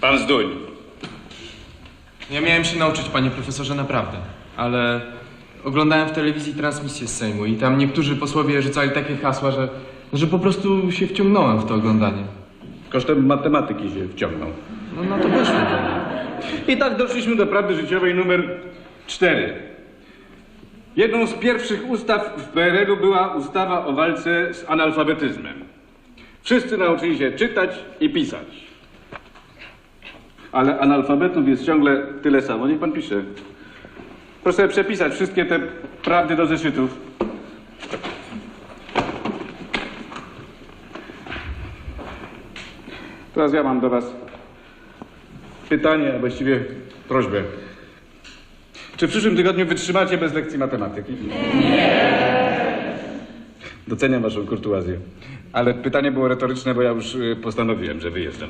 Pan Zduń. Ja miałem się nauczyć, panie profesorze, naprawdę. Ale oglądałem w telewizji transmisję z Sejmu i tam niektórzy posłowie rzucali takie hasła, że, że po prostu się wciągnąłem w to oglądanie. Kosztem matematyki się wciągnął. No na to wyszło. I tak doszliśmy do prawdy życiowej numer 4. Jedną z pierwszych ustaw w PRL-u była ustawa o walce z analfabetyzmem. Wszyscy nauczyli się czytać i pisać. Ale analfabetów jest ciągle tyle samo. Niech pan pisze. Proszę przepisać wszystkie te prawdy do zeszytów. Teraz ja mam do was pytanie, a właściwie prośbę. Czy w przyszłym tygodniu wytrzymacie bez lekcji matematyki? Nie. Doceniam waszą kurtuazję. Ale pytanie było retoryczne, bo ja już y, postanowiłem, że wyjeżdżam.